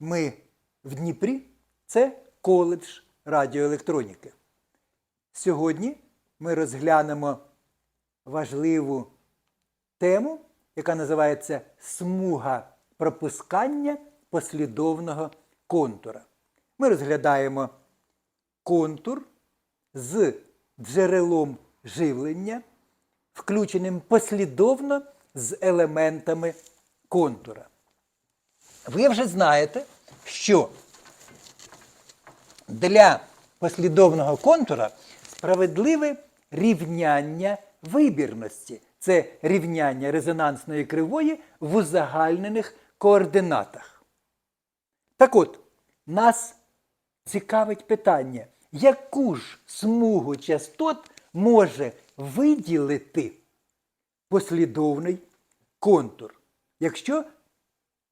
Ми в Дніпрі це коледж радіоелектроніки. Сьогодні ми розглянемо важливу тему, яка називається смуга пропускання послідовного контура. Ми розглядаємо контур з джерелом живлення, включеним послідовно з елементами контура. Ви вже знаєте, що для послідовного контура справедливе рівняння вибірності. Це рівняння резонансної кривої в узагальнених координатах. Так от, нас цікавить питання, яку ж смугу частот може виділити послідовний контур, якщо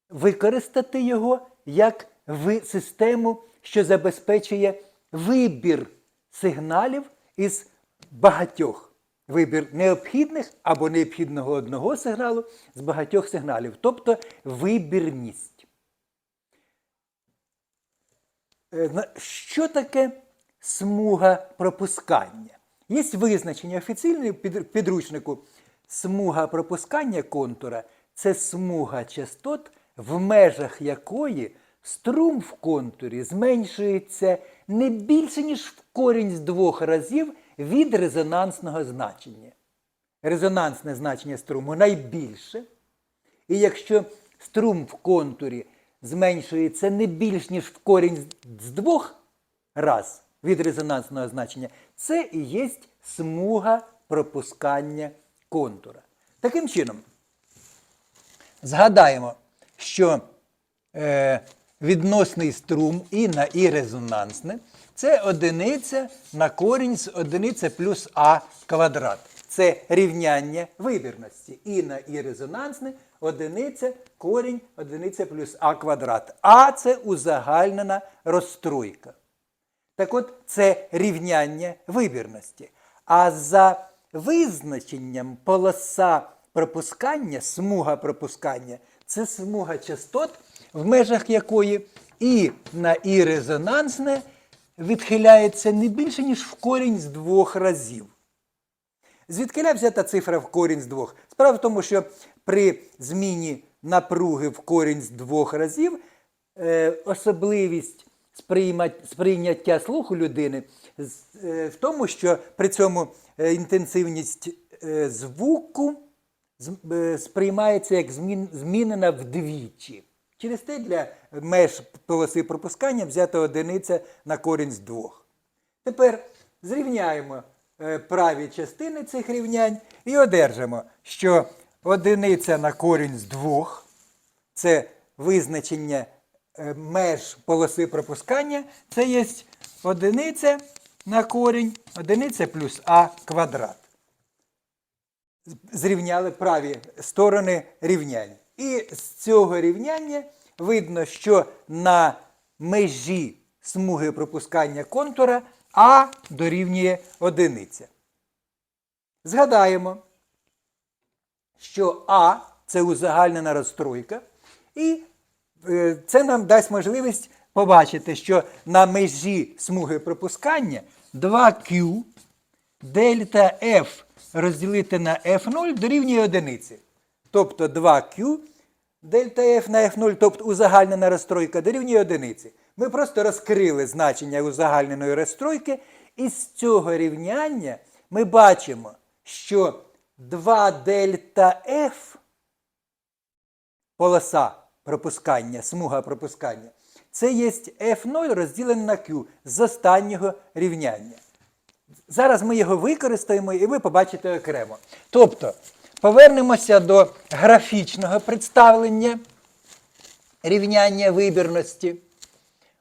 використати його як ви- систему, що забезпечує вибір сигналів із багатьох. Вибір необхідних або необхідного одного сигналу з багатьох сигналів, тобто вибірність. Е, Що таке смуга пропускання? Є визначення офіційне підручнику. Смуга пропускання контура це смуга частот, в межах якої струм в контурі зменшується не більше, ніж в корінь з двох разів від резонансного значення. Резонансне значення струму найбільше. І якщо струм в контурі зменшується не більш ніж в корінь з двох раз від резонансного значення, це і є смуга пропускання контура. Таким чином, згадаємо, що е, відносний струм і на і резонансне це одиниця на корінь з одиниця плюс а квадрат. Це рівняння вибірності. І на і резонансне одиниця корінь одиниця плюс а квадрат. А це узагальнена розстройка. Так от це рівняння вибірності. А за визначенням полоса пропускання, смуга пропускання це смуга частот, в межах якої і на і резонансне відхиляється не більше, ніж в корінь з двох разів. Звідкиля взята цифра в корінь з двох? Справа в тому, що при зміні напруги в корінь з двох разів е, особливість сприйняття слуху людини е, в тому, що при цьому е, інтенсивність е, звуку сприймається як змінена вдвічі. Через те для меж полоси пропускання взята одиниця на корінь з двох. Тепер зрівняємо е, праві частини цих рівнянь і одержимо, що одиниця на корінь з двох це визначення е, меж полоси пропускання, це є одиниця на корінь, одиниця плюс а квадрат. Зрівняли праві сторони рівнянь. І з цього рівняння видно, що на межі смуги пропускання контура А дорівнює одиниця. Згадаємо, що А це узагальнена розстройка, і е, це нам дасть можливість побачити, що на межі смуги пропускання 2Q дельта F розділити на F0 дорівнює одиниці. Тобто 2Q дельта F на F0, тобто узагальнена розстройка дорівнює одиниці. Ми просто розкрили значення узагальненої розстройки, і з цього рівняння ми бачимо, що 2 дельта F полоса пропускання, смуга пропускання, це є F0 розділене на Q з останнього рівняння. Зараз ми його використаємо і ви побачите окремо. Тобто, повернемося до графічного представлення рівняння вибірності.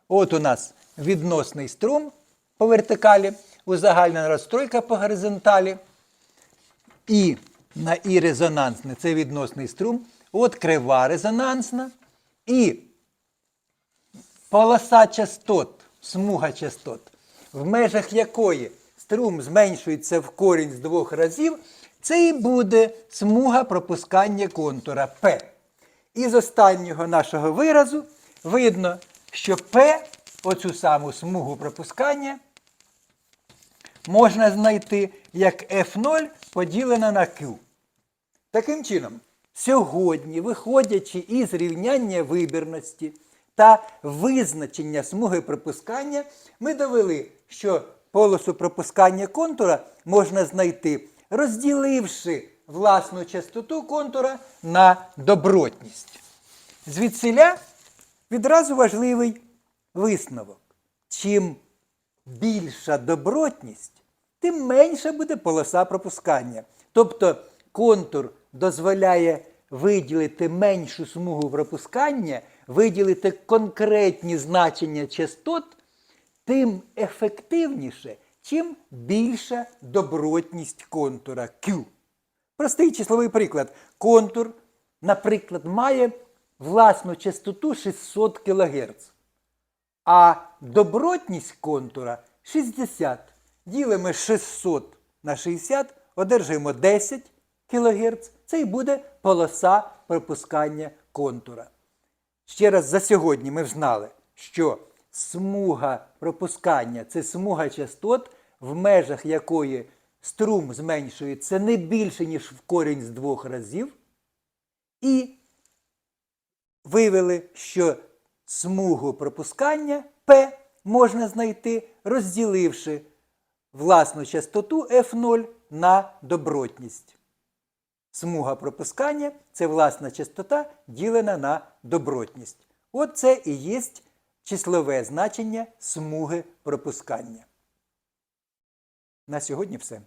От у нас відносний струм по вертикалі, узагальнена розстройка по горизонталі. І на І резонансне це відносний струм. От крива резонансна. І полоса частот, смуга частот, в межах якої струм зменшується в корінь з двох разів, це і буде смуга пропускання контура П. І з останнього нашого виразу видно, що P, оцю саму смугу пропускання, можна знайти як F0 поділено на Q. Таким чином, сьогодні, виходячи із рівняння вибірності та визначення смуги пропускання, ми довели, що полосу пропускання контура можна знайти, розділивши власну частоту контура на добротність. Звідсиля відразу важливий висновок. Чим більша добротність, тим менша буде полоса пропускання. Тобто контур дозволяє виділити меншу смугу пропускання, виділити конкретні значення частот, тим ефективніше, чим більша добротність контура Q. Простий числовий приклад. Контур, наприклад, має власну частоту 600 кГц. А добротність контура 60. Ділимо 600 на 60, одержуємо 10 кГц. Це і буде полоса пропускання контура. Ще раз за сьогодні ми знали, що смуга пропускання це смуга частот, в межах якої струм зменшується не більше, ніж в корінь з двох разів. І вивели, що смугу пропускання P можна знайти, розділивши власну частоту F0 на добротність. Смуга пропускання це власна частота, ділена на добротність. От це і є числове значення смуги пропускання. На сьогодні все.